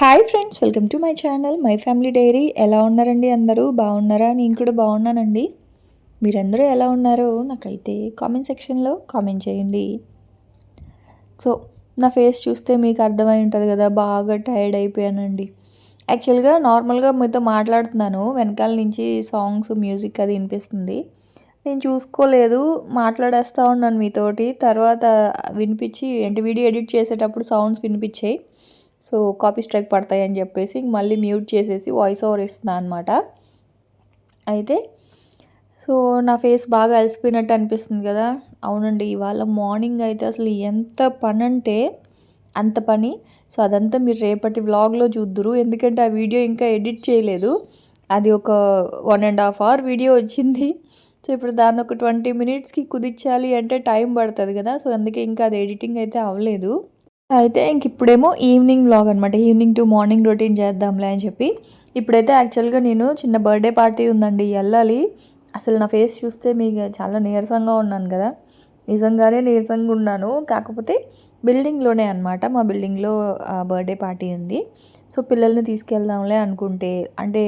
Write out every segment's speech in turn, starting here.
Hi friends welcome to my channel my family diary ఎలా ఉన్నారండి అందరూ? బాగున్నారా? నేను కూడా బాగున్నానండి. మీరందరూ ఎలా ఉన్నారో నాకైతే కామెంట్ సెక్షన్లో కామెంట్ చేయండి. సో నా ఫేస్ చూస్తే మీకు అర్థమై ఉంటుంది కదా బాగా టైర్డ్ అయిపోయానండి. యాక్చువల్గా నార్మల్గా మీతో మాట్లాడుతున్నాను. వెనకాల నుంచి సాంగ్స్ మ్యూజిక్ అది వినిపిస్తుంది. నేను చూసుకోలేదు మాట్లాడేస్తూ ఉన్నాను మీతోటి. తర్వాత వినిపించి అంటే వీడియో ఎడిట్ చేసేటప్పుడు సౌండ్స్ వినిపించాయి. సో కాపీ స్ట్రైక్ పడతాయి అని చెప్పేసి మళ్ళీ మ్యూట్ చేసేసి వాయిస్ ఓవర్ ఇస్తున్నాను అనమాట అయితే సో నా ఫేస్ బాగా అలసిపోయినట్టు అనిపిస్తుంది కదా. అవునండి ఇవాళ మార్నింగ్ అయితే అసలు ఎంత పని అంటే అంత పని. సో అదంతా మీరు రేపటి వ్లాగ్లో చూద్దురు. ఎందుకంటే ఆ వీడియో ఇంకా ఎడిట్ చేయలేదు. అది ఒక one and half hour video వచ్చింది. సో ఇప్పుడు దాన్ని ఒక ట్వంటీ మినిట్స్కి కుదించాలి అంటే టైం పడుతుంది కదా. సో అందుకే ఇంకా అది ఎడిటింగ్ అయితే అవ్వలేదు. అయితే ఇంక ఇప్పుడేమో ఈవినింగ్ వ్లాగ్ అనమాట ఈవినింగ్ టు మార్నింగ్ రొటీన్ చేద్దాంలే అని చెప్పి. ఇప్పుడైతే యాక్చువల్గా నేను చిన్న బర్త్డే పార్టీ ఉందండి వెళ్ళాలి. అసలు నా ఫేస్ చూస్తే మీకు చాలా నీరసంగా ఉన్నాను కదా. నిజంగానే నీరసంగా ఉన్నాను. కాకపోతే బిల్డింగ్లోనే అనమాట మా బిల్డింగ్లో బర్త్డే పార్టీ ఉంది. సో పిల్లల్ని తీసుకెళ్దాంలే అనుకుంటే అంటే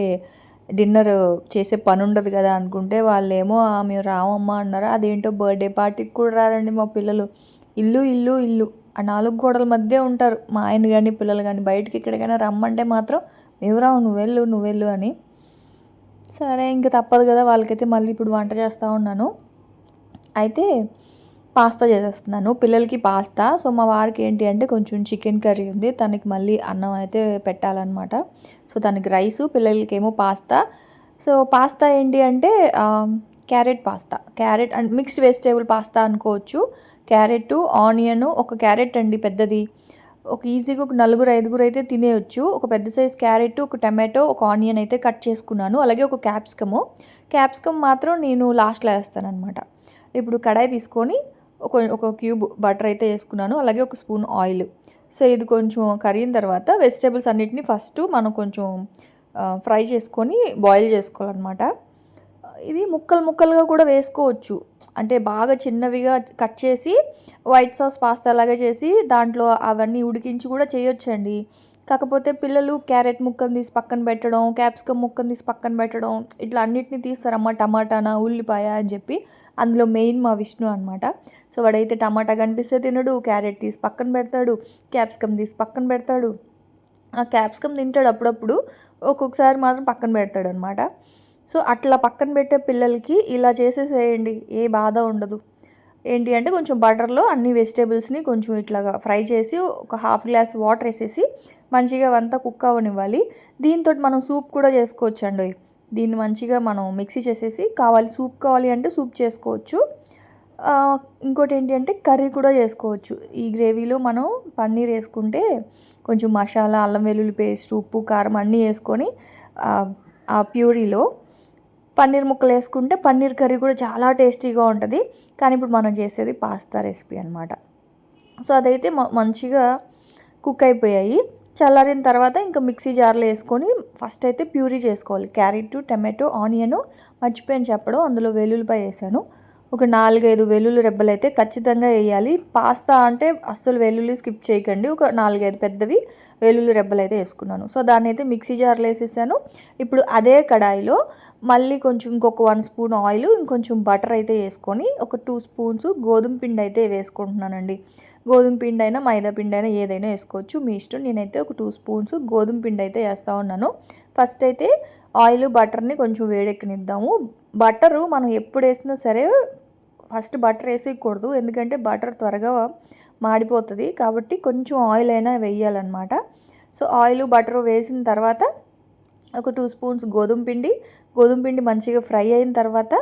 డిన్నర్ చేసే పని ఉండదు కదా అనుకుంటే వాళ్ళేమో మేము రామమ్మా అన్నారు. అదేంటో బర్త్డే పార్టీకి కూడా రారండి మా పిల్లలు. ఇల్లు ఇల్లు ఇల్లు. ఆ నాలుగు గోడల మధ్య ఉంటారు. మా ఆయన కానీ పిల్లలు కానీ బయటికి ఎక్కడికైనా రమ్మంటే మాత్రం మేము రావు నువ్వు వెళ్ళు నువ్వు వెళ్ళు అని. సరే ఇంకా తప్పదు కదా వాళ్ళకైతే మళ్ళీ ఇప్పుడు వంట చేస్తూ ఉన్నాను. అయితే పాస్తా చేసేస్తున్నాను. పిల్లలకి పాస్తా. సో మా వారికి ఏంటి అంటే కొంచెం చికెన్ కర్రీ ఉంది. తనకి మళ్ళీ అన్నం అయితే పెట్టాలన్నమాట. సో తనకి రైసు పిల్లలకి ఏమో పాస్తా. సో పాస్తా ఏంటి అంటే carrot pasta. Carrot and mixed vegetable pasta అనుకోవచ్చు. క్యారెట్ ఆనియన్ ఒక క్యారెట్ అండి పెద్దది. ఒక ఈజీగా ఒక నలుగురు ఐదుగురు అయితే తినేయచ్చు. ఒక పెద్ద సైజ్ క్యారెట్ ఒక టమాటో ఒక ఆనియన్ అయితే కట్ చేసుకున్నాను. అలాగే ఒక క్యాప్సికము. క్యాప్సికమ్ మాత్రం నేను లాస్ట్లో వేస్తానమాట ఇప్పుడు కడాయి తీసుకొని ఒక ఒక క్యూబ్ బటర్ అయితే వేసుకున్నాను. అలాగే ఒక స్పూన్ ఆయిల్. సో ఇది కొంచెం కరిగిన తర్వాత వెజిటేబుల్స్ అన్నిటిని ఫస్ట్ మనం కొంచెం ఫ్రై చేసుకొని బాయిల్ చేసుకోవాలన్నమాట. ఇది ముక్కలు ముక్కలుగా కూడా వేసుకోవచ్చు. అంటే బాగా చిన్నవిగా కట్ చేసి వైట్ సాస్ పాస్తా లాగా చేసి దాంట్లో అవన్నీ ఉడికించి కూడా చేయొచ్చండి. కాకపోతే పిల్లలు క్యారెట్ ముక్కను తీసి పక్కన పెట్టడం క్యాప్సికమ్ ముక్కను తీసి పక్కన పెట్టడం ఇట్లా అన్నిటిని తీస్తారమ్మ టమాటానా ఉల్లిపాయ అని చెప్పి అందులో మెయిన్ మా విష్ణు అనమాట సో వాడైతే టమాటా కనిపిస్తే తినడు క్యారెట్ తీసి పక్కన పెడతాడు క్యాప్సికమ్ తీసి పక్కన పెడతాడు. ఆ క్యాప్సికమ్ తింటాడు అప్పుడప్పుడు ఒక్కొక్కసారి మాత్రం పక్కన పెడతాడు అనమాట సో అట్లా పక్కన పెట్టే పిల్లలకి ఇలా చేసేసేయండి ఏ బాధ ఉండదు. ఏంటి అంటే కొంచెం బటర్లో అన్ని వెజిటేబుల్స్ని కొంచెం ఇట్లాగా ఫ్రై చేసి ఒక హాఫ్ గ్లాస్ వాటర్ వేసేసి మంచిగా అవంతా కుక్ అవ్వనివ్వాలి. దీంతో మనం సూప్ కూడా చేసుకోవచ్చు అండి దీన్ని మంచిగా మనం మిక్సీ చేసేసి కావాలి సూప్ కావాలి అంటే సూప్ చేసుకోవచ్చు. ఇంకోటి ఏంటి అంటే కర్రీ కూడా చేసుకోవచ్చు. ఈ గ్రేవీలో మనం పన్నీర్ వేసుకుంటే కొంచెం మసాలా అల్లం వెల్లుల్లి పేస్ట్ ఉప్పు కారం అన్నీ వేసుకొని ఆ ప్యూరీలో పన్నీర్ ముక్కలు వేసుకుంటే పన్నీర్ కర్రీ కూడా చాలా టేస్టీగా ఉంటుంది. కానీ ఇప్పుడు మనం చేసేది పాస్తా రెసిపీ అనమాట సో అదైతే మంచిగా కుక్ అయిపోయాయి. చల్లారిన తర్వాత ఇంకా మిక్సీ జార్లో వేసుకొని ఫస్ట్ అయితే ప్యూరీ చేసుకోవాలి. క్యారెట్ టమాటో ఆనియన్ మర్చిపోయాను చెప్పడం అందులో వెల్లుల్లిపాయ వేసాను. ఒక నాలుగైదు వెల్లుల్లి రెబ్బలు అయితే ఖచ్చితంగా వేయాలి. పాస్తా అంటే అస్సలు వెల్లుల్లి స్కిప్ చేయకండి. ఒక నాలుగైదు పెద్దవి వెల్లుల్లి రెబ్బలు అయితే వేసుకున్నాను. సో దాన్ని అయితే మిక్సీ జార్లో వేసేసాను. ఇప్పుడు అదే కడాయిలో మళ్ళీ కొంచెం ఇంకొక వన్ స్పూన్ ఆయిల్ ఇంకొంచెం బటర్ అయితే వేసుకొని ఒక టూ స్పూన్స్ గోధుమ పిండి అయితే వేసుకుంటున్నానండి. గోధుమ పిండి అయినా మైదా పిండి అయినా ఏదైనా వేసుకోవచ్చు. మీ ఇష్టం నేనైతే ఒక టూ స్పూన్స్ గోధుమ పిండి అయితే వేస్తూ ఉన్నాను. ఫస్ట్ అయితే ఆయిల్ బటర్ని కొంచెం వేడెక్కనిద్దాము. బటరు మనం ఎప్పుడు వేసినా సరే ఫస్ట్ బటర్ వేసేయకూడదు. ఎందుకంటే బటర్ త్వరగా మాడిపోతుంది కాబట్టి కొంచెం ఆయిల్ అయినా వేయాలన్నమాట. సో ఆయిల్ బటర్ వేసిన తర్వాత ఒక టూ స్పూన్స్ గోధుమ పిండి గోధుమ పిండి మంచిగా ఫ్రై అయిన తర్వాత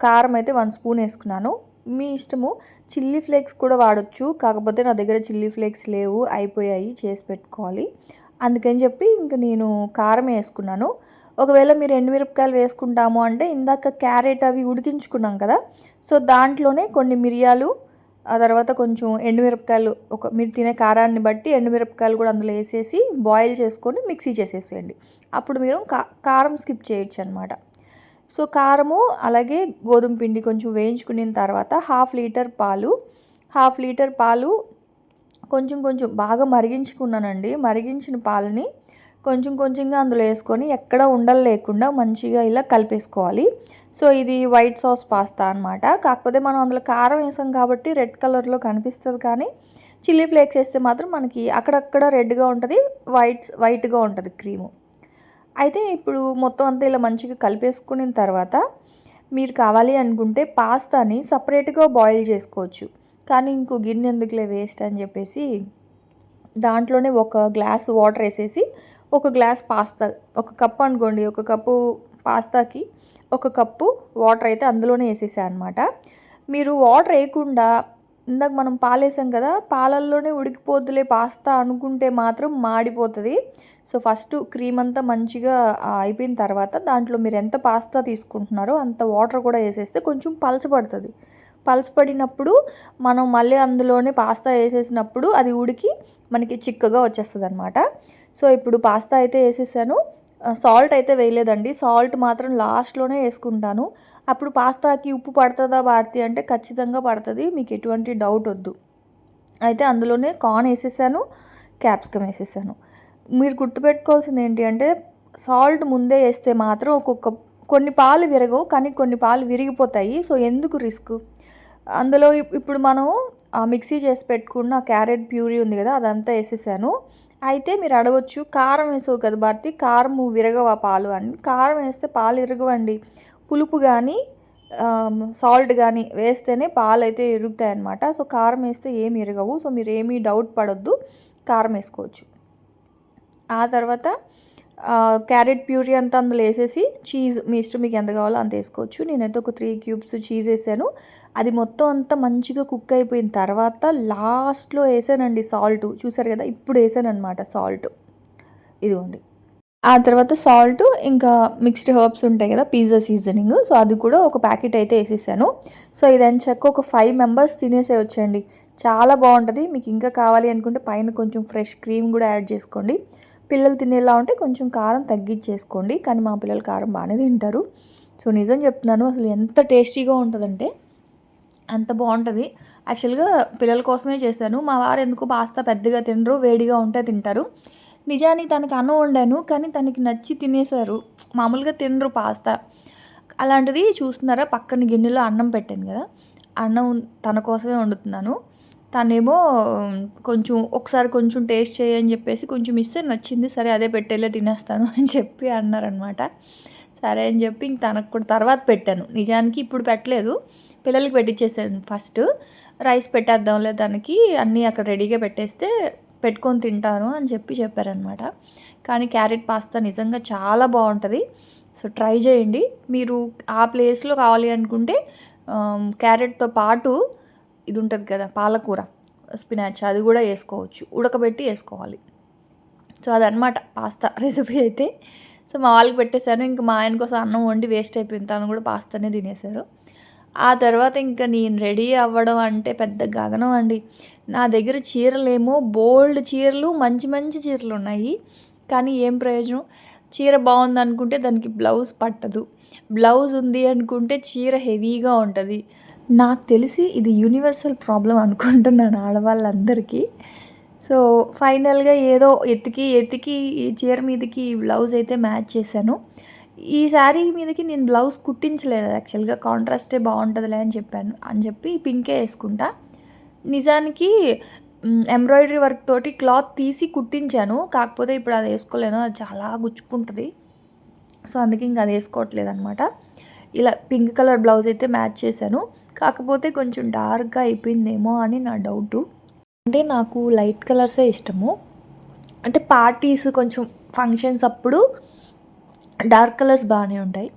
కారం అయితే వన్ స్పూన్ వేసుకున్నాను. మీ ఇష్టము. చిల్లీ ఫ్లేక్స్ కూడా వాడచ్చు. కాకపోతే నా దగ్గర చిల్లీ ఫ్లేక్స్ లేవు. అయిపోయాయి. చేసి పెట్టుకోవాలి. అందుకని చెప్పి ఇంక నేను కారం వేసుకున్నాను. ఒకవేళ మీరు ఎండుమిరపకాయలు వేసుకుంటాము అంటే ఇందాక క్యారెట్ అవి ఉడికించుకున్నాం కదా సో దాంట్లోనే కొన్ని మిరియాలు ఆ తర్వాత కొంచెం ఎండుమిరపకాయలు ఒక మీరు తినే కారాన్ని బట్టి ఎండుమిరపకాయలు కూడా అందులో వేసేసి బాయిల్ చేసుకొని మిక్సీ చేసేసేయండి. అప్పుడు మీరు కా కారం స్కిప్ చేయొచ్చు అనమాట సో కారము అలాగే గోధుమ పిండి కొంచెం వేయించుకున్న తర్వాత హాఫ్ లీటర్ పాలు హాఫ్ లీటర్ పాలు కొంచెం కొంచెం బాగా మరిగించుకున్నానండి. మరిగించిన పాలని కొంచెం కొంచెంగా అందులో వేసుకొని ఎక్కడ ఉండలు లేకుండా మంచిగా ఇలా కలిపేసుకోవాలి. సో ఇది వైట్ సాస్ పాస్తా అనమాట కాకపోతే మనం అందులో కారం వేసాం కాబట్టి రెడ్ కలర్లో కనిపిస్తుంది కానీ చిల్లీ ఫ్లేక్స్ వేస్తే మాత్రం మనకి అక్కడక్కడ రెడ్గా ఉంటుంది వైట్ వైట్గా ఉంటుంది క్రీము. అయితే ఇప్పుడు మొత్తం అంతా ఇలా మంచిగా కలిపేసుకున్న తర్వాత మీరు కావాలి అనుకుంటే పాస్తాని సపరేట్గా బాయిల్ చేసుకోవచ్చు. కానీ ఇంకో గిన్నె ఎందుకులే వేస్ట్ అని చెప్పేసి దాంట్లోనే ఒక గ్లాస్ వాటర్ వేసేసి ఒక గ్లాస్ పాస్తా ఒక కప్ అనుకోండి ఒక కప్పు పాస్తాకి ఒక కప్పు వాటర్ అయితే అందులోనే వేసేసాను అనమాట మీరు వాటర్ వేయకుండా ఇందాక మనం పాలేసాం కదా పాలల్లోనే ఉడికిపోతులే పాస్తా అనుకుంటే మాత్రం మాడిపోతుంది. సో ఫస్ట్ క్రీమ్ అంతా మంచిగా అయిపోయిన తర్వాత దాంట్లో మీరు ఎంత పాస్తా తీసుకుంటున్నారో అంత వాటర్ కూడా వేసేస్తే కొంచెం పలచబడుతుంది. పలచబడినప్పుడు మనం మళ్ళీ అందులోనే పాస్తా వేసేసినప్పుడు అది ఉడికి మనకి చిక్కగా వచ్చేస్తుంది అనమాట సో ఇప్పుడు పాస్తా అయితే వేసేసాను. సాల్ట్ అయితే వేయలేదండి. సాల్ట్ మాత్రం లాస్ట్లోనే వేసుకుంటాను. అప్పుడు పాస్తాకి ఉప్పు పడుతుందా భారతి అంటే ఖచ్చితంగా పడుతుంది. మీకు ఎటువంటి డౌట్ వద్దు. అయితే అందులోనే కార్న్ వేసేసాను క్యాప్సికమ్ వేసేసాను. మీరు గుర్తుపెట్టుకోవాల్సింది ఏంటి అంటే సాల్ట్ ముందే వేస్తే మాత్రం ఒక్కొక్క కొన్ని పాలు విరగవు కానీ కొన్ని పాలు విరిగిపోతాయి. సో ఎందుకు రిస్క్ అందులో ఇప్పుడు మనం మిక్సీ చేసి పెట్టుకున్న క్యారెట్ ప్యూరీ ఉంది కదా అదంతా వేసేసాను. అయితే మీరు అడవచ్చు కారం వేసావు కదా భారతి కారం విరగవా పాలు అని. కారం వేస్తే పాలు ఇరగవండి. పులుపు కానీ సాల్ట్ కానీ వేస్తేనే పాలు అయితే ఇరుగుతాయి అనమాట సో కారం వేస్తే ఏమి ఇరగవు. సో మీరు ఏమీ డౌట్ పడొద్దు. కారం వేసుకోవచ్చు. ఆ తర్వాత క్యారెట్ ప్యూరీ అంతా అందులో వేసేసి చీజ్ మీ ఇష్టం మీకు ఎంత కావాలో అంత వేసుకోవచ్చు. నేనైతే ఒక త్రీ క్యూబ్స్ చీజ్ వేసాను. అది మొత్తం అంతా మంచిగా కుక్ అయిపోయిన తర్వాత లాస్ట్లో వేసానండి సాల్ట్ చూసారు కదా ఇప్పుడు వేసాను అనమాట సాల్ట్ ఇదిగోండి. ఆ తర్వాత సాల్ట్ ఇంకా మిక్స్డ్ హర్బ్స్ ఉంటాయి కదా పిజ్జా సీజనింగ్ సో అది కూడా ఒక ప్యాకెట్ అయితే వేసేసాను. సో ఇదని చెక్క ఒక ఫైవ్ మెంబర్స్ తినేసే వచ్చండి. చాలా బాగుంటుంది. మీకు ఇంకా కావాలి అనుకుంటే పైన కొంచెం ఫ్రెష్ క్రీమ్ కూడా యాడ్ చేసుకోండి. పిల్లలు తినేలా ఉంటే కొంచెం కారం తగ్గించేసుకోండి. కానీ మా పిల్లలు కారం బాగానే తింటారు. సో నిజం చెప్తున్నాను అసలు ఎంత టేస్టీగా ఉంటుందంటే అంత బాగుంటుంది. యాక్చువల్గా పిల్లల కోసమే చేశాను. మా వారు ఎందుకు పాస్తా పెద్దగా తినరు వేడిగా ఉంటే తింటారు. నిజానికి తనకి అన్నం వండాను కానీ తనకి నచ్చి తినేశారు. మామూలుగా తినరు పాస్తా. అలాంటిది చూస్తున్నారా? పక్కన గిన్నెలో అన్నం పెట్టాను కదా. అన్నం తన కోసమే వండుతున్నాను. తనేమో కొంచెం ఒకసారి కొంచెం టేస్ట్ చేయని చెప్పేసి కొంచెం ఇస్తే నచ్చింది. సరే అదే పెట్టేలే తినేస్తాను అని చెప్పి అన్నారనమాట సరే అని చెప్పి ఇంక తనకు కూడా తర్వాత పెట్టాను. నిజానికి ఇప్పుడు పెట్టలేదు. పిల్లలకి పెట్టించేసాను ఫస్ట్. రైస్ పెట్టేద్దాంలే దానికి అన్నీ అక్కడ రెడీగా పెట్టేస్తే పెట్టుకొని తింటాను అని చెప్పి చెప్పారనమాట. కానీ క్యారెట్ పాస్తా నిజంగా చాలా బాగుంటుంది. సో ట్రై చేయండి. మీరు ఆ ప్లేస్లో కావాలి అనుకుంటే క్యారెట్తో పాటు ఇది ఉంటుంది కదా పాలకూర స్పినాచ్ అది కూడా వేసుకోవచ్చు. ఉడకబెట్టి వేసుకోవాలి. సో అదనమాట పాస్తా రెసిపీ అయితే. సో మా వాళ్ళకి పెట్టేశాను. ఇంకా మా ఆయన కోసం అన్నం వండి వేస్ట్ అయిపోయింది. తను కూడా పాస్తానే తినేశారు. ఆ తర్వాత ఇంకా నేను రెడీ అవ్వడం అంటే పెద్ద గగనం అండి. నా దగ్గర చీరలేమో బోల్డ్ చీరలు మంచి మంచి చీరలు ఉన్నాయి. కానీ ఏం ప్రయోజనం? చీర బాగుంది అనుకుంటే దానికి బ్లౌజ్ పట్టదు. బ్లౌజ్ ఉంది అనుకుంటే చీర హెవీగా ఉంటుంది. నాకు తెలిసి ఇది యూనివర్సల్ ప్రాబ్లం అనుకుంటున్నాను ఆడవాళ్ళందరికీ. సో ఫైనల్గా ఏదో ఎతికి ఎతికి ఈ చీర మీదకి బ్లౌజ్ అయితే మ్యాచ్ చేశాను. ఈ శారీ మీదకి నేను బ్లౌజ్ కుట్టించలేదు యాక్చువల్గా కాంట్రాస్టే బాగుంటుందిలే అని చెప్పాను. అని చెప్పి పింకే వేసుకుంటా. నిజానికి ఎంబ్రాయిడరీ వర్క్ తోటి క్లాత్ తీసి కుట్టించాను. కాకపోతే ఇప్పుడు అది వేసుకోలేను అది చాలా గుచ్చుకుంటుంది. సో అందుకే ఇంకా అది వేసుకోవట్లేదు అనమాట ఇలా పింక్ కలర్ బ్లౌజ్ అయితే మ్యాచ్ చేశాను. కాకపోతే కొంచెం డార్క్గా అయిపోయిందేమో అని నా డౌటు అంటే నాకు లైట్ కలర్సే ఇష్టము. అంటే పార్టీస్ కొంచెం ఫంక్షన్స్ అప్పుడు డార్క్ కలర్స్ బాగానే ఉంటాయి.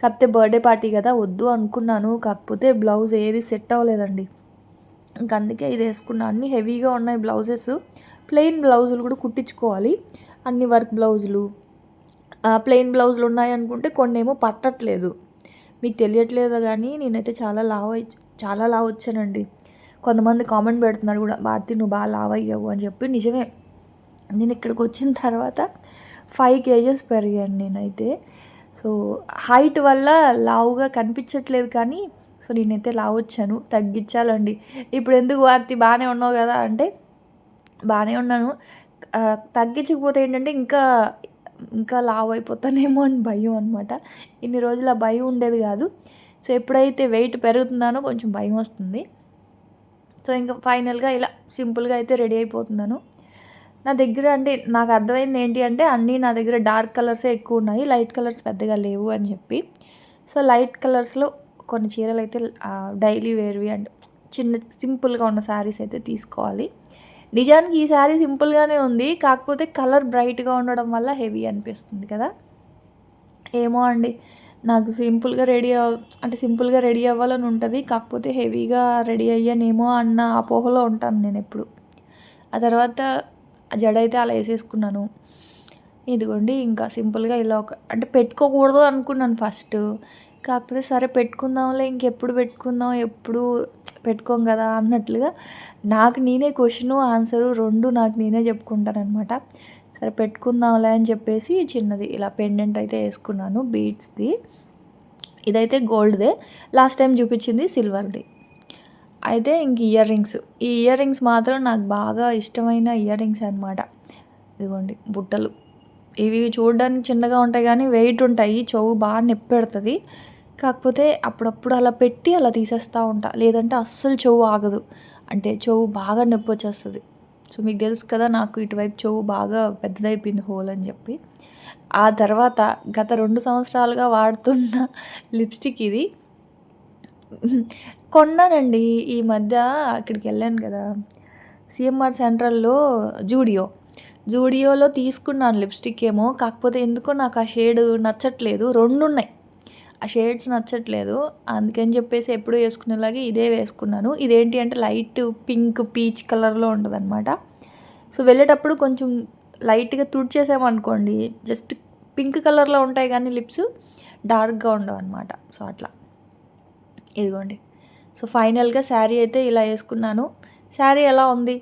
కాకపోతే బర్త్డే పార్టీ కదా వద్దు అనుకున్నాను. కాకపోతే బ్లౌజ్ ఏది సెట్ అవ్వలేదండి. ఇంక అందుకే ఇది వేసుకున్నా. అన్ని హెవీగా ఉన్నాయి బ్లౌజెస్. ప్లెయిన్ బ్లౌజులు కూడా కుట్టించుకోవాలి. అన్ని వర్క్ బ్లౌజులు. ప్లెయిన్ బ్లౌజులు ఉన్నాయి అనుకుంటే కొన్ని ఏమో పట్టట్లేదు. మీకు తెలియట్లేదు కానీ నేనైతే చాలా లావ్ చాలా లావ్ వచ్చానండి. కొంతమంది కామెంట్ పెడుతున్నారు కూడా భారతి నువ్వు బాగా లావ్ అయ్యావు అని చెప్పి. నిజమే. నేను ఇక్కడికి వచ్చిన తర్వాత ఫైవ్ కేజెస్ పెరిగాను నేనైతే. సో హైట్ వల్ల లావుగా కనిపించట్లేదు కానీ సో నేనైతే లావు వచ్చాను తగ్గించాలండి. ఇప్పుడు ఎందుకు వార్తి బాగానే ఉన్నావు కదా అంటే బాగానే ఉన్నాను. తగ్గించకపోతే ఏంటంటే ఇంకా ఇంకా లావు అయిపోతానేమో అని భయం అనమాట ఇన్ని రోజులు ఆ భయం ఉండేది కాదు. సో ఎప్పుడైతే వెయిట్ పెరుగుతున్నానో కొంచెం భయం వస్తుంది. సో ఇంకా ఫైనల్గా ఇలా సింపుల్గా అయితే రెడీ అయిపోతున్నాను. నా దగ్గర అంటే నాకు అర్థమైంది ఏంటి అంటే అన్నీ నా దగ్గర డార్క్ కలర్సే ఎక్కువ ఉన్నాయి లైట్ కలర్స్ పెద్దగా లేవు అని చెప్పి. సో లైట్ కలర్స్లో కొన్ని చీరలు అయితే డైలీ వేర్వి అండ్ చిన్న సింపుల్గా ఉన్న శారీస్ అయితే తీసుకోవాలి. నిజానికి ఈ శారీ సింపుల్గానే ఉంది కాకపోతే కలర్ బ్రైట్గా ఉండడం వల్ల హెవీ అనిపిస్తుంది కదా. ఏమో అండి నాకు సింపుల్గా రెడీ అవ్ అంటే సింపుల్గా రెడీ అవ్వాలని ఉంటుంది కాకపోతే హెవీగా రెడీ అయ్యానేమో అన్న అపోహలో ఉంటాను నేను ఎప్పుడు. ఆ తర్వాత ఆ జడ అయితే అలా వేసేసుకున్నాను. ఇదిగోండి ఇంకా సింపుల్గా ఇలా ఒక అంటే పెట్టుకోకూడదు అనుకున్నాను ఫస్ట్. కాకపోతే సరే పెట్టుకుందాంలే ఇంకెప్పుడు పెట్టుకుందాం ఎప్పుడు పెట్టుకోం కదా అన్నట్లుగా నాకు నేనే క్వశ్చను ఆన్సరు రెండు నాకు నేనే చెప్పుకుంటాను అనమాట సరే పెట్టుకుందాంలే అని చెప్పేసి చిన్నది ఇలా పెండెంట్ అయితే వేసుకున్నాను బీట్స్ది. ఇదైతే గోల్డ్దే. లాస్ట్ టైం చూపించింది సిల్వర్ది. అయితే ఇంక ఇయర్ రింగ్స్ ఈ ఇయర్ రింగ్స్ మాత్రం నాకు బాగా ఇష్టమైన ఇయర్ రింగ్స్ అనమాట ఇదిగోండి బుట్టలు. ఇవి చూడడానికి చిన్నగా ఉంటాయి కానీ వెయిట్ ఉంటాయి. చెవు బాగా నొప్పి పెడుతుంది. కాకపోతే అప్పుడప్పుడు అలా పెట్టి అలా తీసేస్తూ ఉంటా. లేదంటే అస్సలు చెవు ఆగదు. అంటే చెవు బాగా నొప్పి వచ్చేస్తుంది. సో మీకు తెలుసు కదా నాకు ఇటువైపు చెవు బాగా పెద్దదైపోయింది హోల్ అని చెప్పి. ఆ తర్వాత గత రెండు సంవత్సరాలుగా వాడుతున్న లిప్స్టిక్ ఇది. కొన్నానండి. ఈ మధ్య అక్కడికి వెళ్ళాను కదా. సిఎంఆర్ సెంట్రల్లో జూడియో. జూడియోలో తీసుకున్నాను లిప్స్టిక్ ఏమో. కాకపోతే ఎందుకో నాకు ఆ షేడ్ నచ్చట్లేదు. రెండు ఉన్నాయి ఆ షేడ్స్ నచ్చట్లేదు. అందుకని చెప్పేసి ఎప్పుడు వేసుకునేలాగే ఇదే వేసుకున్నాను. ఇదేంటి అంటే లైట్ పింక్ పీచ్ కలర్లో ఉంటుందన్నమాట. సో వెళ్ళేటప్పుడు కొంచెం లైట్గా తుడిచేసామనుకోండి జస్ట్ పింక్ కలర్లో ఉంటాయి కానీ లిప్స్ డార్క్గా ఉండవు అనమాట సో అట్లా. ఇదిగోండి. సో ఫైనల్గా శారీ అయితే ఇలా వేసుకున్నాను. శారీ ఎలా ఉంది?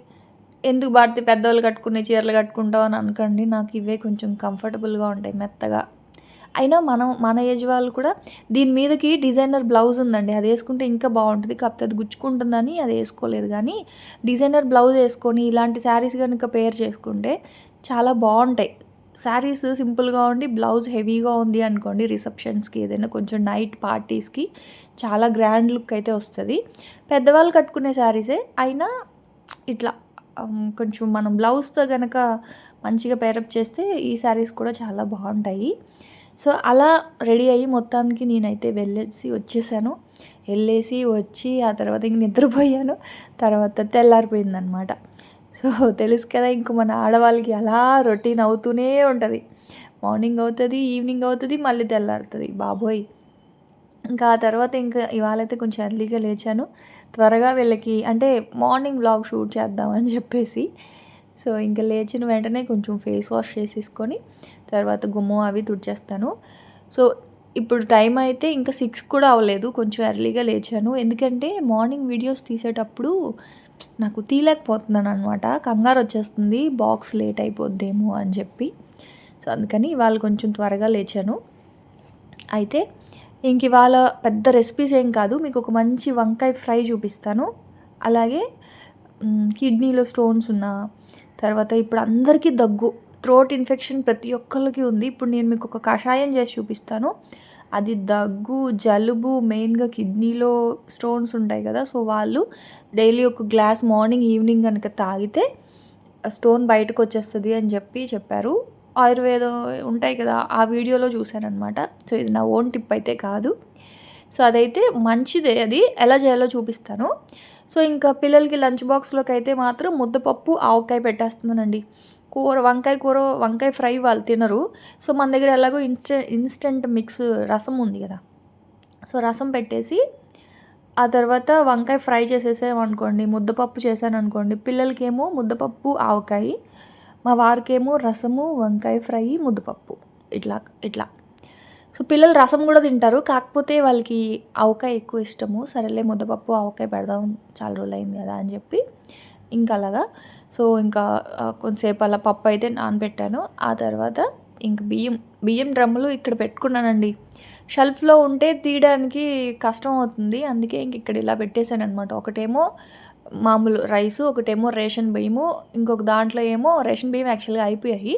ఎందుకు భారతి పెద్దవాళ్ళు కట్టుకునే చీరలు కట్టుకుంటావు అని అనుకోండి. నాకు ఇవే కొంచెం కంఫర్టబుల్గా ఉంటాయి మెత్తగా. అయినా మనం మన ఏజ్ వాళ్ళు కూడా దీని మీదకి డిజైనర్ బ్లౌజ్ ఉందండి. అది వేసుకుంటే ఇంకా బాగుంటుంది. కాకపోతే అది గుచ్చుకుంటుందని అది వేసుకోలేదు. కానీ డిజైనర్ బ్లౌజ్ వేసుకొని ఇలాంటి శారీస్ కనుక పేర్ చేసుకుంటే చాలా బాగుంటాయి. శారీస్ సింపుల్గా ఉండి బ్లౌజ్ హెవీగా ఉంది అనుకోండి రిసెప్షన్స్కి ఏదైనా కొంచెం నైట్ పార్టీస్కి చాలా గ్రాండ్ లుక్ అయితే వస్తుంది. పెద్దవాళ్ళు కట్టుకునే శారీసే అయినా ఇట్లా కొంచెం మనం బ్లౌజ్తో కనుక మంచిగా పేరప్ చేస్తే ఈ శారీస్ కూడా చాలా బాగుంటాయి. సో అలా రెడీ అయ్యి మొత్తానికి నేనైతే వెళ్ళేసి వచ్చేసాను. వెళ్ళేసి వచ్చి ఆ తర్వాత ఇంక నిద్రపోయాను. తర్వాత తెల్లారిపోయిందనమాట సో తెలుసు కదా ఇంక మన ఆడవాళ్ళకి అలా రొటీన్ అవుతూనే ఉంటుంది. మార్నింగ్ అవుతుంది ఈవినింగ్ అవుతుంది మళ్ళీ తెల్లారుతుంది. బాబోయ్! ఇంకా ఆ తర్వాత ఇంకా ఇవాళైతే కొంచెం ఎర్లీగా లేచాను. త్వరగా వీళ్ళకి అంటే మార్నింగ్ బ్లాగ్ షూట్ చేద్దామని చెప్పేసి. సో ఇంకా లేచిన వెంటనే కొంచెం ఫేస్ వాష్ చేసేసుకొని తర్వాత గుమ్మం అవి తుడిచేస్తాను. సో ఇప్పుడు టైం అయితే ఇంకా సిక్స్ కూడా అవ్వలేదు. కొంచెం ఎర్లీగా లేచాను. ఎందుకంటే మార్నింగ్ వీడియోస్ తీసేటప్పుడు నాకు తీయలేకపోతున్నాను అనమాట కంగారు వచ్చేస్తుంది. బాక్స్ లేట్ అయిపోద్దేమో అని చెప్పి. సో అందుకని ఇవాళ కొంచెం త్వరగా లేచాను. అయితే ఇంక ఇవాళ పెద్ద రెసిపీస్ ఏం కాదు మీకు ఒక మంచి వంకాయ ఫ్రై చూపిస్తాను. అలాగే కిడ్నీలో స్టోన్స్ ఉన్న తర్వాత ఇప్పుడు అందరికీ దగ్గు థ్రోట్ ఇన్ఫెక్షన్ ప్రతి ఒక్కరికి ఉంది. ఇప్పుడు నేను మీకు ఒక కషాయం చేసి చూపిస్తాను. అది దగ్గు జలుబు మెయిన్గా కిడ్నీలో స్టోన్స్ ఉంటాయి కదా సో వాళ్ళు డైలీ ఒక గ్లాస్ మార్నింగ్ ఈవినింగ్ కనుక తాగితే స్టోన్ బయటకు వచ్చేస్తుంది అని చెప్పి చెప్పారు. ఆయుర్వేదం ఉంటాయి కదా ఆ వీడియోలో చూశానమాట సో ఇది నా ఓన్ టిప్ అయితే కాదు. సో అదైతే మంచిదే. అది ఎలా చేయాలో చూపిస్తాను. సో ఇంకా పిల్లలకి లంచ్ బాక్స్లోకి అయితే మాత్రం ముద్దపప్పు ఆవకాయ పెట్టేస్తున్నానండి. కూర వంకాయ కూర వంకాయ ఫ్రై వాళ్ళు తినరు. సో మన దగ్గర ఎలాగో ఇన్స్టె ఇన్స్టెంట్ మిక్స్ రసం ఉంది కదా. సో రసం పెట్టేసి ఆ తర్వాత వంకాయ ఫ్రై చేసేసామనుకోండి ముద్దపప్పు చేశాను అనుకోండి పిల్లలకేమో ముద్దపప్పు ఆవకాయ మా వారికేమో రసము వంకాయ ఫ్రై ముద్దపప్పు. ఇట్లా ఇట్లా. సో పిల్లలు రసం కూడా తింటారు. కాకపోతే వాళ్ళకి ఆవకాయ ఎక్కువ ఇష్టము. సరేలే ముద్దపప్పు ఆవకాయ పెడదాం చాలా రోజులు అయింది కదా అని చెప్పి ఇంకా అలాగా. సో ఇంకా కొంతసేపు అలా పప్పు అయితే నానబెట్టాను. ఆ తర్వాత ఇంక బియ్యం బియ్యం డ్రమ్ములు ఇక్కడ పెట్టుకున్నానండి. షెల్ఫ్లో ఉంటే తీయడానికి కష్టం అవుతుంది. అందుకే ఇంక ఇక్కడ ఇలా పెట్టేశాను అనమాట ఒకటేమో మామూలు రైసు ఒకటేమో రేషన్ బియ్యము ఇంకొక దాంట్లో ఏమో రేషన్ బియ్యం యాక్చువల్గా అయిపోయాయి.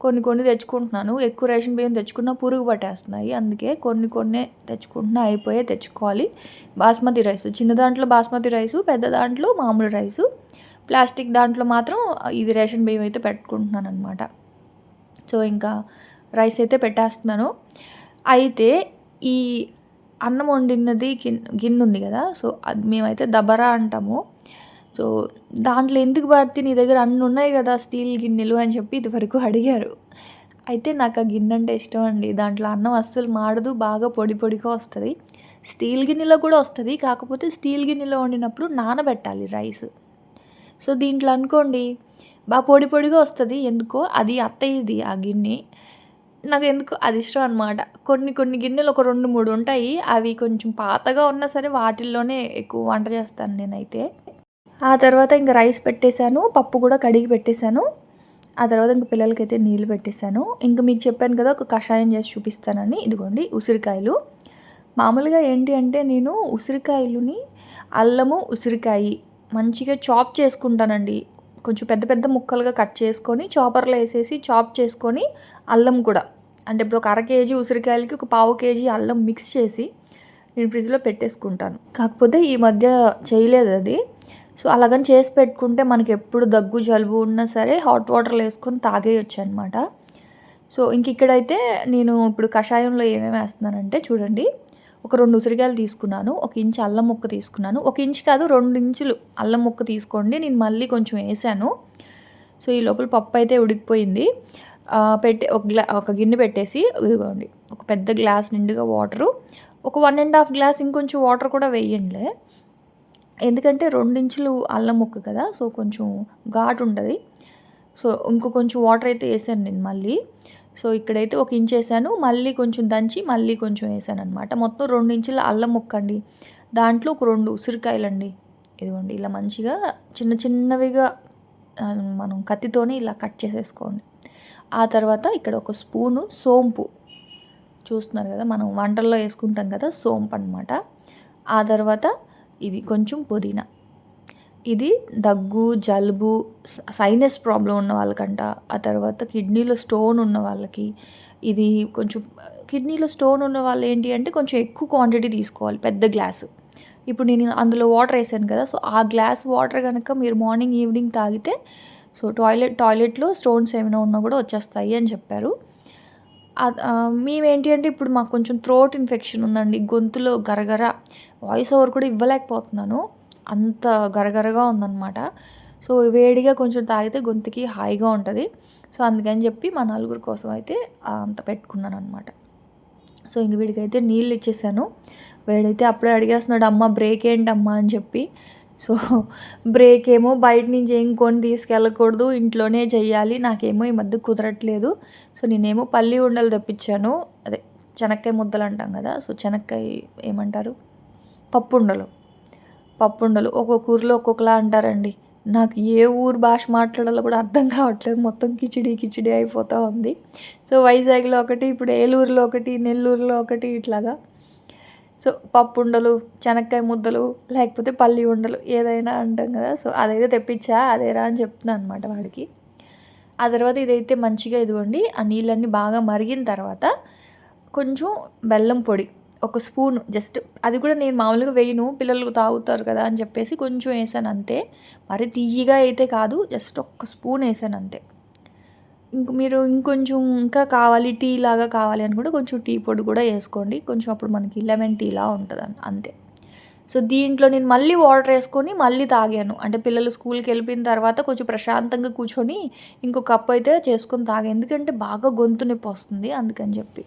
కొన్ని కొన్ని తెచ్చుకుంటున్నాను. ఎక్కువ రేషన్ బియ్యం తెచ్చుకున్నా పురుగు పట్టేస్తున్నాయి. అందుకే కొన్ని కొన్ని తెచ్చుకుంటున్నా అయిపోయే తెచ్చుకోవాలి. బాస్మతి రైస్ చిన్న దాంట్లో బాస్మతి రైసు పెద్ద దాంట్లో మామూలు రైసు. ప్లాస్టిక్ దాంట్లో మాత్రం ఇది రేషన్ బియ్యం అయితే పెట్టుకుంటున్నాను అనమాట సో ఇంకా రైస్ అయితే పెట్టేస్తున్నాను. అయితే ఈ అన్నం వండినది గిన్నె గిన్నె ఉంది కదా సో అది మేమైతే దబరా అంటాము. సో దాంట్లో ఎందుకు పడితే నీ దగ్గర అన్నీ ఉన్నాయి కదా స్టీల్ గిన్నెలు అని చెప్పి ఇదివరకు అడిగారు. అయితే నాకు ఆ గిన్నె అంటే ఇష్టం అండి. దాంట్లో అన్నం అస్సలు మాడదు బాగా పొడి పొడిగా వస్తుంది. స్టీల్ గిన్నెలో కూడా వస్తుంది కాకపోతే స్టీల్ గిన్నెలో వండినప్పుడు నానబెట్టాలి రైస్. సో దీంట్లో అనుకోండి బాగా పొడి పొడిగా వస్తుంది ఎందుకో అది అత్తయ్యది ఆ గిన్నె. నాకు ఎందుకు అది ఇష్టం అనమాట కొన్ని కొన్ని గిన్నెలు ఒక రెండు మూడు ఉంటాయి అవి కొంచెం పాతగా ఉన్నా సరే వాటిల్లోనే ఎక్కువ వంట చేస్తాను నేనైతే. ఆ తర్వాత ఇంకా రైస్ పెట్టేశాను పప్పు కూడా కడిగి పెట్టేశాను. ఆ తర్వాత ఇంక పిల్లలకైతే నీళ్ళు పెట్టేశాను. ఇంకా మీకు చెప్పాను కదా ఒక కషాయం చేసి చూపిస్తానని. ఇదిగోండి ఉసిరికాయలు. మామూలుగా ఏంటి అంటే నేను ఉసిరికాయలుని అల్లము ఉసిరికాయ మంచిగా చాప్ చేసుకుంటానండి. కొంచెం పెద్ద పెద్ద ముక్కలుగా కట్ చేసుకొని చాపర్లో వేసేసి చాప్ చేసుకొని అల్లం కూడా. అంటే ఇప్పుడు ఒక అర కేజీ ఉసిరికాయలకి ఒక పావు కేజీ అల్లం మిక్స్ చేసి నేను ఫ్రిడ్జ్లో పెట్టేసుకుంటాను. కాకపోతే ఈ మధ్య చేయలేదు అది. సో అలాగని చేసి పెట్టుకుంటే మనకి ఎప్పుడు దగ్గు జలుబు ఉన్నా సరే హాట్ వాటర్లో వేసుకొని తాగేయచ్చు అనమాట సో ఇంక ఇక్కడైతే నేను ఇప్పుడు కషాయంలో ఏమేమి వేస్తున్నానంటే చూడండి ఒక రెండు ఉసిరికాయలు తీసుకున్నాను ఒక ఇంచు అల్లం ముక్క తీసుకున్నాను. ఒక ఇంచు కాదు రెండు ఇంచులు అల్లం ముక్క తీసుకోండి నేను మళ్ళీ కొంచెం వేసాను. సో ఈ లోపల పప్పు అయితే ఉడికిపోయింది. పెట్టే ఒక గ్లా ఒక గిన్నె పెట్టేసి ఇదిగోండి ఒక పెద్ద గ్లాస్ నిండుగా వాటరు ఒక వన్ అండ్ హాఫ్ గ్లాస్ ఇంకొంచెం వాటర్ కూడా వేయండి ఎందుకంటే రెండించులు అల్లం ముక్క కదా సో కొంచెం ఘాటు ఉంటుంది సో ఇంకో కొంచెం వాటర్ అయితే వేసాను నేను మళ్ళీ. సో ఇక్కడైతే ఒక ఇంచ్ వేసాను మళ్ళీ కొంచెం దంచి మళ్ళీ కొంచెం వేసాను అనమాట మొత్తం రెండు ఇంచుల అల్లం ముక్క అండి. దాంట్లో ఒక రెండు ఉసిరికాయలు అండి ఇదిగోండి ఇలా మంచిగా చిన్న చిన్నవిగా మనం కత్తితోనే ఇలా కట్ చేసేసుకోండి. ఆ తర్వాత ఇక్కడ ఒక స్పూను సోంపు. చూస్తున్నారు కదా మనం వంటల్లో వేసుకుంటాం కదా సోంపు అనమాట ఆ తర్వాత ఇది కొంచెం పుదీనా. ఇది దగ్గు జలుబు సైనస్ ప్రాబ్లం ఉన్న వాళ్ళకంట. ఆ తర్వాత కిడ్నీలో స్టోన్ ఉన్న వాళ్ళకి ఇది కొంచెం కిడ్నీలో స్టోన్ ఉన్న వాళ్ళు ఏంటి అంటే కొంచెం ఎక్కువ క్వాంటిటీ తీసుకోవాలి పెద్ద గ్లాసు ఇప్పుడు నేను అందులో వాటర్ వేసాను కదా సో ఆ గ్లాస్ వాటర్ కనుక మీరు మార్నింగ్ ఈవినింగ్ తాగితే సో టాయిలెట్ టాయిలెట్లో స్టోన్స్ ఏమైనా ఉన్నా కూడా వచ్చేస్తాయి అని చెప్పారు. మేమేంటి అంటే ఇప్పుడు మాకు కొంచెం థ్రోట్ ఇన్ఫెక్షన్ ఉందండి గొంతులో గరగర వాయిస్ ఓవర్ కూడా ఇవ్వలేకపోతున్నాను. అంత గరగరగా ఉందన్నమాట. సో వేడిగా కొంచెం తాగితే గొంతుకి హాయిగా ఉంటుంది. సో అందుకని చెప్పి మా నలుగురు కోసం అయితే అంత పెట్టుకున్నాను అనమాట సో ఇంక వీడికైతే నీళ్ళు ఇచ్చేసాను. వీడైతే అప్పుడే అడిగేస్తున్నాడు అమ్మ బ్రేక్ ఏంటమ్మా? అని చెప్పి. సో బ్రేక్ ఏమో బయట నుంచి ఏం కొని తీసుకెళ్ళకూడదు ఇంట్లోనే చేయాలి నాకేమో ఈ మధ్య కుదరట్లేదు. సో నేనేమో పల్లి ఉండలు తెప్పించాను. అదే చెనక్కాయ ముద్దలు అంటాం కదా సో చెనక్కాయ ఏమంటారు? పప్పుండలు. పప్పుండలు ఒక్కొక్క ఊరిలో ఒక్కొక్కలా అంటారండి. నాకు ఏ ఊరు భాష మాట్లాడాలో కూడా అర్థం కావట్లేదు. మొత్తం కిచిడి కిచిడి అయిపోతూ ఉంది. సో వైజాగ్లో ఒకటి ఇప్పుడు ఏలూరులో ఒకటి నెల్లూరులో ఒకటి ఇట్లాగా. సో పప్పు ఉండలు శనక్కాయ ముద్దలు లేకపోతే పల్లి ఉండలు ఏదైనా అంటాం కదా. సో అదైతే తెప్పించా అదేరా అని చెప్తున్నాను అనమాట వాడికి. ఆ తర్వాత ఇదైతే మంచిగా ఇదిగోండి ఆ నీళ్ళన్నీ బాగా మరిగిన తర్వాత కొంచెం బెల్లం పొడి ఒక స్పూన్ జస్ట్ అది కూడా నేను మామూలుగా వేయను పిల్లలు తాగుతారు కదా అని చెప్పేసి కొంచెం వేసాను అంతే. మరి తీయగా అయితే కాదు జస్ట్ ఒక్క స్పూన్ వేసాను అంతే. ఇంక మీరు ఇంకొంచెం ఇంకా కావాలి టీ లాగా కావాలి అనుకుంటే కొంచెం టీ పొడి కూడా వేసుకోండి. కొంచెం అప్పుడు మనకి లెమన్ టీలా ఉంటుంది అంతే. సో దీంట్లో నేను మళ్ళీ వాటర్ వేసుకొని మళ్ళీ తాగాను. అంటే పిల్లలు స్కూల్కి వెళ్ళిపోయిన తర్వాత కొంచెం ప్రశాంతంగా కూర్చొని ఇంకో కప్ అయితే చేసుకొని తాగా ఎందుకంటే బాగా గొంతు నొప్పి వస్తుంది అందుకని చెప్పి.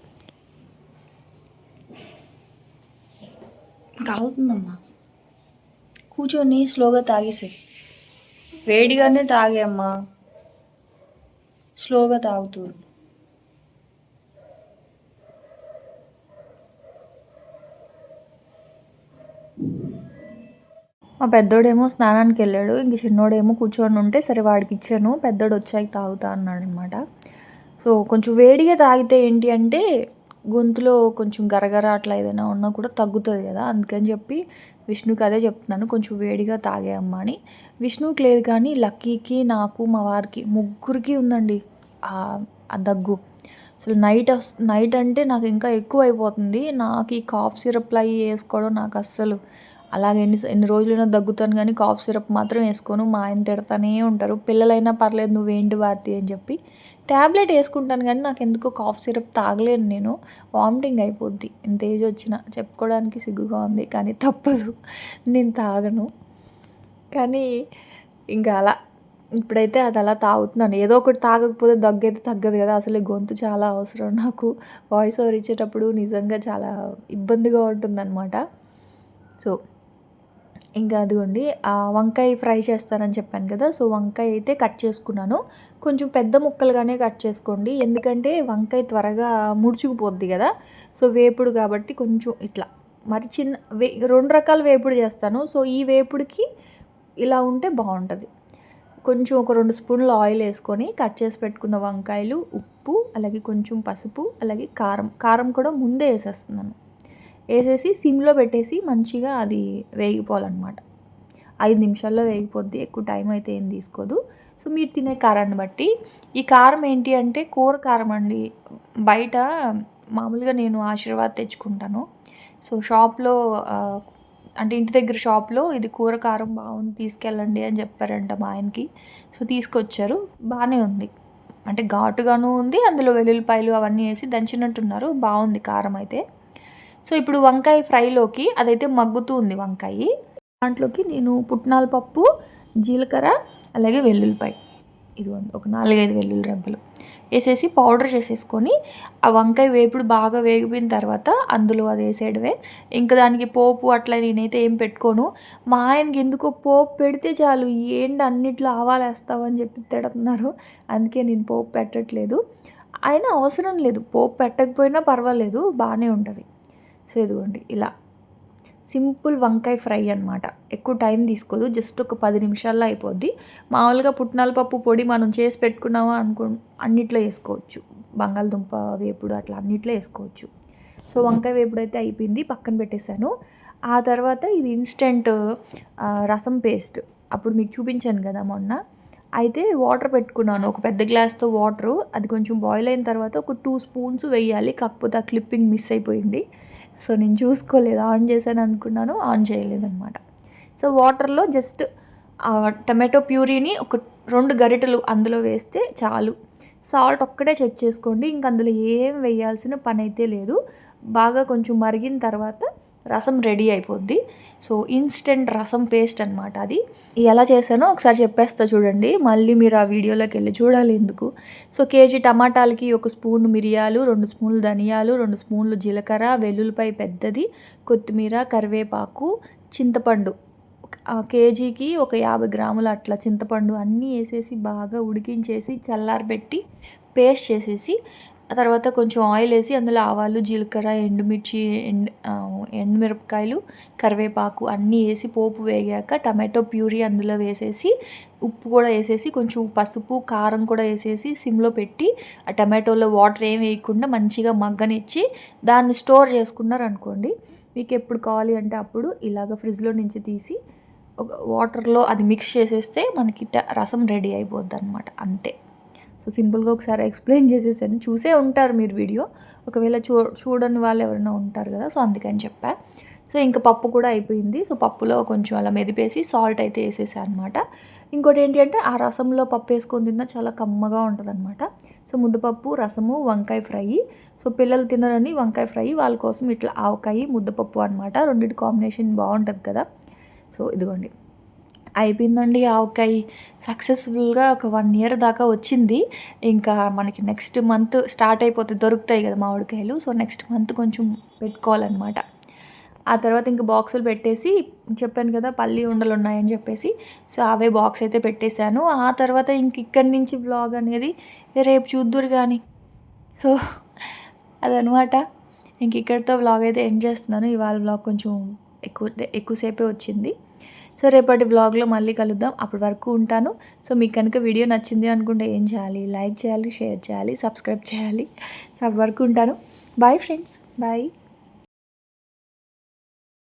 కాలుతుందమ్మా కూర్చొని స్లోగా తాగేసే వేడిగానే తాగే అమ్మా. స్లోగా తాగుతూ మా పెద్దోడేమో స్నానానికి వెళ్ళాడు. ఇంక చిన్నోడేమో కూర్చొని ఉంటే సరే వాడికి ఇచ్చాను పెద్దోడు వచ్చాక తాగుతా అన్నాడు అనమాట సో కొంచెం వేడిగా తాగితే ఏంటి అంటే గొంతులో కొంచెం గరగర అట్లా ఏదైనా ఉన్నా కూడా తగ్గుతుంది కదా అందుకని చెప్పి విష్ణుకి అదే చెప్తున్నాను. కొంచెం వేడిగా తాగే అని విష్ణుకి లేదు కానీ లక్కీకి నాకు మా వారికి ముగ్గురికి ఉందండి ఆ దగ్గు. అసలు నైట్ నైట్ అంటే నాకు ఇంకా ఎక్కువ అయిపోతుంది. నాకు ఈ కాఫ్ సిరప్లు అవి వేసుకోవడం నాకు అస్సలు అలాగే ఎన్ని ఎన్ని రోజులైనా దగ్గుతాను కానీ కాఫ్ సిరప్ మాత్రం వేసుకోను. మా ఆయన తిడతానే ఉంటారు. పిల్లలైనా పర్లేదు నువ్వేంటి వార్తి అని చెప్పి. ట్యాబ్లెట్ వేసుకుంటాను కానీ నాకు ఎందుకో కాఫ్ సిరప్ తాగలేను నేను. వామిటింగ్ అయిపోద్ది. ఇంత ఏజ్ వచ్చినా చెప్పుకోవడానికి సిగ్గుగా ఉంది కానీ తప్పదు. నేను తాగను. కానీ ఇంకా అలా ఇప్పుడైతే అది అలా తాగుతున్నాను. ఏదో ఒకటి తాగకపోతే దగ్గైతే తగ్గదు కదా. అసలు గొంతు చాలా అవసరం నాకు. వాయిస్ ఓవర్ ఇచ్చేటప్పుడు నిజంగా చాలా ఇబ్బందిగా ఉంటుందన్నమాట. సో ఇంకా అదిగోండి వంకాయ ఫ్రై చేస్తానని చెప్పాను కదా సో వంకాయ అయితే కట్ చేసుకున్నాను. కొంచెం పెద్ద ముక్కలుగానే కట్ చేసుకోండి. ఎందుకంటే వంకాయ త్వరగా ముడుచుకుపోద్ది కదా సో వేపుడు కాబట్టి కొంచెం ఇట్లా. మరి చిన్న వే రెండు రకాల వేపుడు చేస్తాను. సో ఈ వేపుడికి ఇలా ఉంటే బాగుంటుంది. కొంచెం ఒక రెండు స్పూన్లు ఆయిల్ వేసుకొని కట్ చేసి పెట్టుకున్న వంకాయలు ఉప్పు అలాగే కొంచెం పసుపు అలాగే కారం. కారం కూడా ముందే వేసేస్తున్నాను. వేసేసి సిమ్లో పెట్టేసి మంచిగా అది వేగిపోవాలన్నమాట. ఐదు నిమిషాల్లో వేగిపోద్ది ఎక్కువ టైం అయితే ఏం తీసుకోదు. సో మీరు తినే కారాన్ని బట్టి ఈ కారం ఏంటి అంటే కూర కారం అండి. బయట మామూలుగా నేను ఆశీర్వాద్ తెచ్చుకుంటాను. సో షాప్లో అంటే ఇంటి దగ్గర షాప్లో ఇది కూర కారం బాగుంది తీసుకెళ్ళండి అని చెప్పారంట మా ఆయనకి. సో తీసుకొచ్చారు. బాగానే ఉంది. అంటే ఘాటుగాను ఉంది అందులో వెల్లుల్లిపాయలు అవన్నీ వేసి దంచినట్టున్నారు. బాగుంది కారం అయితే. సో ఇప్పుడు వంకాయ ఫ్రైలోకి అదైతే మగ్గుతూ ఉంది వంకాయ. దాంట్లోకి నేను పుట్నాల పప్పు జీలకర్ర అలాగే వెల్లుల్లిపాయ. ఇదిగోండి ఒక నాలుగైదు వెల్లుల్లి రెబ్బలు వేసేసి పౌడర్ చేసేసుకొని ఆ వంకాయ వేపుడు బాగా వేగిపోయిన తర్వాత అందులో అది వేసేయడమే. ఇంకా దానికి పోపు అట్లా నేనైతే ఏం పెట్టుకోను. మా ఆయనకి ఎందుకో పోపు పెడితే చాలు ఏంటి అన్నిట్లో ఆవాలేస్తావు అని చెప్పి తిడుతున్నారు. అందుకే నేను పోపు పెట్టట్లేదు. అయినా అవసరం లేదు పోపు పెట్టకపోయినా పర్వాలేదు బాగానే ఉంటుంది. సో ఇదిగోండి ఇలా. సింపుల్ వంకాయ ఫ్రై అనమాట ఎక్కువ టైం తీసుకోదు జస్ట్ ఒక పది నిమిషాల్లో అయిపోద్ది. మామూలుగా పుట్నాల పప్పు పొడి మనం చేసి పెట్టుకున్నామా అనుకో అన్నిట్లో వేసుకోవచ్చు. బంగాళదుంప వేపుడు అట్లా అన్నిట్లో వేసుకోవచ్చు. సో వంకాయ వేపుడు అయితే అయిపోయింది పక్కన పెట్టేశాను. ఆ తర్వాత ఇది ఇన్స్టెంట్ రసం పేస్ట్. అప్పుడు మీకు చూపించాను కదా మొన్న. అయితే వాటర్ పెట్టుకున్నాను ఒక పెద్ద గ్లాస్తో వాటరు. అది కొంచెం బాయిల్ అయిన తర్వాత ఒక టూ స్పూన్స్ వేయాలి కాకపోతే ఆ క్లిప్పింగ్ మిస్ అయిపోయింది. సో నేను చూసుకోలేదు ఆన్ చేశాను అనుకున్నాను ఆన్ చేయలేదన్నమాట. సో వాటర్లో జస్ట్ టమాటో ప్యూరీని ఒక రెండు గరిటెలు అందులో వేస్తే చాలు. సాల్ట్ ఒక్కటే చెక్ చేసుకోండి ఇంక అందులో ఏం వేయాల్సిన పని అయితే లేదు. బాగా కొంచెం మరిగిన తర్వాత రసం రెడీ అయిపోద్ది. సో ఇన్స్టెంట్ రసం పేస్ట్ అనమాట అది. ఎలా చేశానో ఒకసారి చెప్పేస్తా చూడండి. మళ్ళీ మీరు ఆ వీడియోలోకి వెళ్ళి చూడాలి ఎందుకు. సో కేజీ టమాటాలకి ఒక స్పూన్ మిరియాలు రెండు స్పూన్లు ధనియాలు రెండు స్పూన్లు జీలకర్ర వెల్లుల్లిపాయ పెద్దది కొత్తిమీర కరివేపాకు చింతపండు. కేజీకి ఒక యాభై గ్రాములు అట్లా చింతపండు అన్నీ వేసేసి బాగా ఉడికించేసి చల్లారబెట్టి పేస్ట్ చేసేసి తర్వాత కొంచెం ఆయిల్ వేసి అందులో ఆవాలు జీలకర్ర ఎండుమిర్చి ఎండు ఎండుమిరపకాయలు కరివేపాకు అన్నీ వేసి పోపు వేగాక టమాటో ప్యూరీ అందులో వేసేసి ఉప్పు కూడా వేసేసి కొంచెం పసుపు కారం కూడా వేసేసి సిమ్లో పెట్టి ఆ టమాటోలో వాటర్ ఏం వేయకుండా మంచిగా మగ్గనిచ్చి దాన్ని స్టోర్ చేసుకున్నారు అనుకోండి మీకు ఎప్పుడు కావాలి అంటే అప్పుడు ఇలాగ ఫ్రిడ్జ్లో నుంచి తీసి ఒక వాటర్లో అది మిక్స్ చేసేస్తే మనకి రసం రెడీ అయిపోద్ది అనమాట అంతే. సో సింపుల్గా ఒకసారి ఎక్స్ప్లెయిన్ చేసేసాను చూసే ఉంటారు మీరు వీడియో. ఒకవేళ చూ చూడని వాళ్ళు ఎవరైనా ఉంటారు కదా సో అందుకని చెప్పా. సో ఇంకా పప్పు కూడా అయిపోయింది. సో పప్పులో కొంచెం అలా మెదిపేసి సాల్ట్ అయితే వేసేసాను అనమాట ఇంకోటి ఏంటి అంటే ఆ రసంలో పప్పు వేసుకొని తిన్నా చాలా కమ్మగా ఉంటుంది అనమాట సో ముద్దపప్పు రసము వంకాయ ఫ్రై. సో పిల్లలు తినరని వంకాయ ఫ్రై వాళ్ళ కోసం ఇట్లా ఆవకాయ ముద్దపప్పు అనమాట రెండింటి కాంబినేషన్ బాగుంటుంది కదా. సో ఇదిగోండి. అయిపోయిందండి. ఆవకాయ సక్సెస్ఫుల్గా ఒక వన్ ఇయర్ దాకా వచ్చింది. ఇంకా మనకి నెక్స్ట్ మంత్ స్టార్ట్ అయిపోతే దొరుకుతాయి కదా మామిడికాయలు. సో నెక్స్ట్ మంత్ కొంచెం పెట్టుకోవాలన్నమాట. ఆ తర్వాత ఇంక బాక్సులు పెట్టేసి చెప్పాను కదా పల్లి ఉండలు ఉన్నాయని చెప్పేసి సో అవే బాక్స్ అయితే పెట్టేశాను. ఆ తర్వాత ఇంక ఇక్కడి నుంచి బ్లాగ్ అనేది రేపు చూద్దురు కానీ సో అదనమాట ఇంక ఇక్కడితో వ్లాగ్ అయితే ఎండ్ చేస్తున్నాను. ఇవాళ వ్లాగ్ కొంచెం ఎక్కువ ఎక్కువసేపే వచ్చింది. సో రేపటి వ్లాగ్లో మళ్ళీ కలుద్దాం. అప్పటి వరకు ఉంటాను. సో మీకు కనుక వీడియో నచ్చింది అనుకుంటే ఏం చేయాలి? లైక్ చేయాలి షేర్ చేయాలి సబ్స్క్రైబ్ చేయాలి. సో అప్పటి వరకు ఉంటాను. Bye friends bye